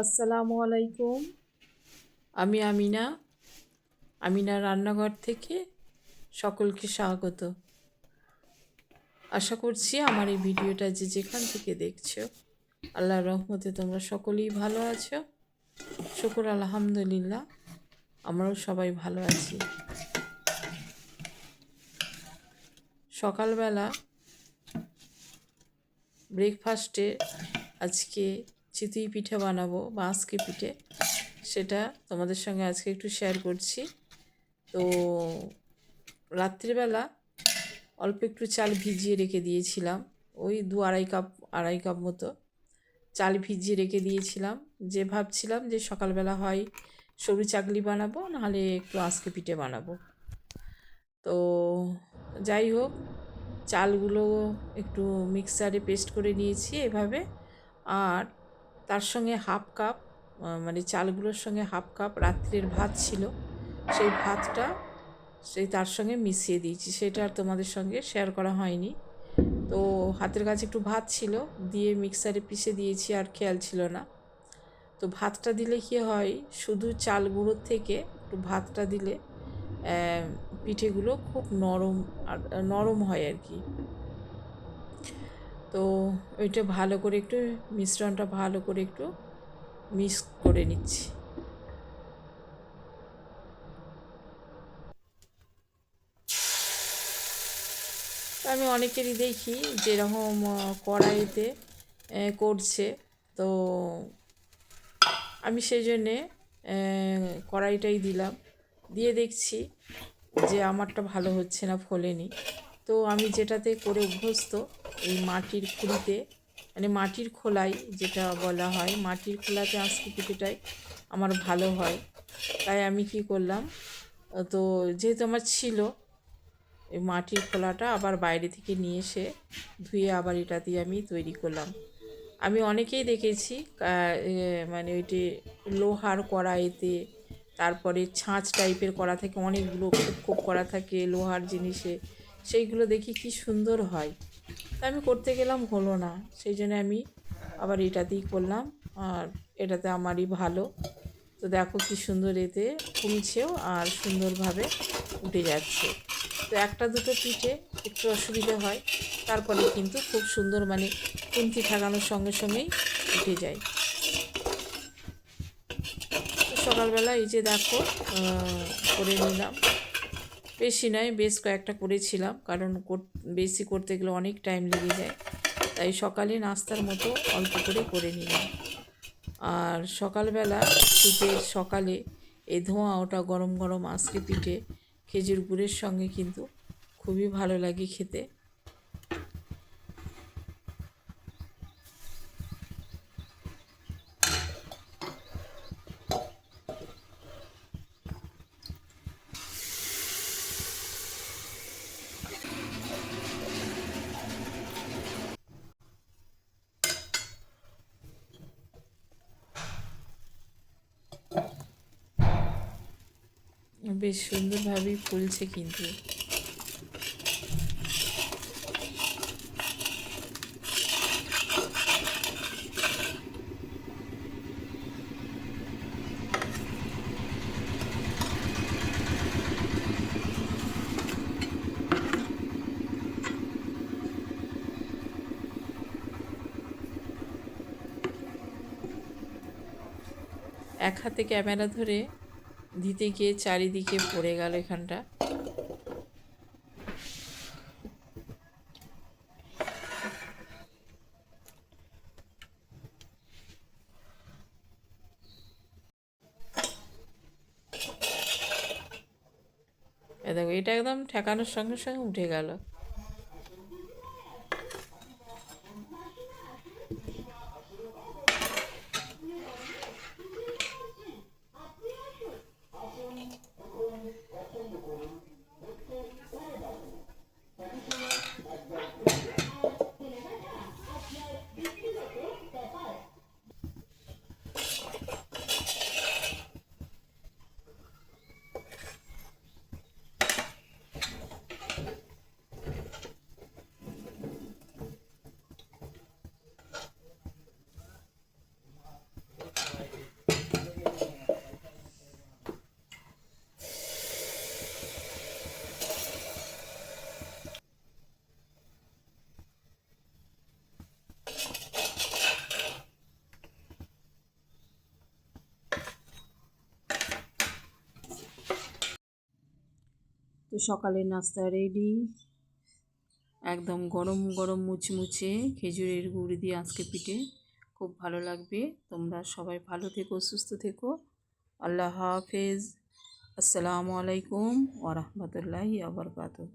আসসালামু আলাইকুম। আমি আমিনা। আমিনা রান্নাঘর থেকে সকলকে স্বাগত। আশা করছি আমার এই ভিডিওটা যে যেখান থেকে দেখছ আল্লাহর রহমতে তোমরা সকলেই ভালো আছো। শুকুর আলহামদুলিল্লাহ, আমরাও সবাই ভালো আছি। সকালবেলা ব্রেকফাস্টে আজকে চিতই পিঠে বানাবো বা আজকে পিঠে, সেটা তোমাদের সঙ্গে আজকে একটু শেয়ার করছি। তো রাত্রিবেলা অল্প একটু চাল ভিজিয়ে রেখে দিয়েছিলাম, ওই দু আড়াই কাপ আড়াই কাপ মতো চাল ভিজিয়ে রেখে দিয়েছিলাম। যে ভাবছিলাম যে সকালবেলা হয় সরু চাকলি বানাবো, নাহলে একটু আজকে পিঠে বানাবো। তো যাই হোক, চালগুলো একটু মিক্সারে পেস্ট করে নিয়েছি এভাবে। আর তার সঙ্গে হাফ কাপ মানে চালগুলোর সঙ্গে হাফ কাপ রাত্রির ভাত ছিল। সেই ভাতটা সেই তার সঙ্গে মিশিয়ে দিয়েছি। সেটা আর তোমাদের সঙ্গে শেয়ার করা হয়নি। তো হাতের কাছে একটু ভাত ছিল, দিয়ে মিক্সারে পিষে দিয়েছি, আর খেয়াল ছিল না। তো ভাতটা দিলে কি হয়, শুধু চাল গুঁড়োর থেকে একটু ভাতটা দিলে পিঠেগুলো খুব নরম আর, নরম হয় আর কি। তো ওইটা ভালো করে একটু, মিশ্রণটা ভালো করে একটু মিক্স করে নিচ্ছি। আমি অনেকেরই দেখি যেরকম কড়াইতে করছে। তো আমি সেই জন্যে কড়াইটাই দিলাম। দিয়ে দেখছি যে আমারটা ভালো হচ্ছে না, ফোলেনি। তো আমি যেটাতে করে অভ্যস্ত, এই মাটির খুঁড়িতে মানে মাটির খোলাই যেটা বলা হয়, মাটির খোলাতে আজকে পিঠেটাই আমার ভালো হয়। তাই আমি কি করলাম, তো যেহেতু আমার ছিল, এই মাটির খোলাটা আবার বাইরে থেকে নিয়ে এসে ধুয়ে আবার এটা দিয়ে আমি তৈরি করলাম। আমি অনেকেই দেখেছি মানে ওইটি লোহার কড়াইতে, তারপরে ছাঁচ টাইপের করা থাকে, অনেকগুলো খুব খুব করা থাকে লোহার জিনিসে। সেইগুলো দেখি কি সুন্দর হয়। তা আমি করতে গেলাম, হলো না। সেই জন্য আমি আবার এটাতেই করলাম, আর এটাতে আমারই ভালো। তো দেখো কি সুন্দর এতে ফুলছেও আর সুন্দরভাবে উঠে যাচ্ছে। তো একটা দুটো পিঠে একটু অসুবিধা হয়, তারপরে কিন্তু খুব সুন্দর মানে কুন্তি ঠাকানোর সঙ্গে সঙ্গেই উঠে যায়। সকালবেলা এই যে দেখো করে নিলাম। বেশি নয়, বেশ কয়েকটা করেছিলাম, কারণ বেশি করতে গেলে অনেক টাইম লেগে যায়। তাই সকালে নাস্তার মতো অল্প করে করে নিলাম। আর সকালবেলা শীতের সকালে এই ধোঁয়া ওটা গরম গরম আজকে পিঠে খেজুর গুড়ের সঙ্গে কিন্তু খুবই ভালো লাগে খেতে। বেশ সুন্দরভাবেই ফুলছে কিন্তু। এক হাতে ক্যামেরা ধরে দিতে গিয়ে চারিদিকে পড়ে গেল এখানটা। দেখো এটা একদম ঠেকানোর সঙ্গে সঙ্গে উঠে গেল। তো সকালের নাস্তা রেডি একদম গরম গরম মুচমুচে খেজুরের গুড় দিয়ে আজকে পিঠে। খুব ভালো লাগবে। তোমরা সবাই ভালো থেকো, সুস্থ থেকো। আল্লাহ হাফেজ। আসসালামু আলাইকুম ওরহমতুল্লাহি আবরকাতুহ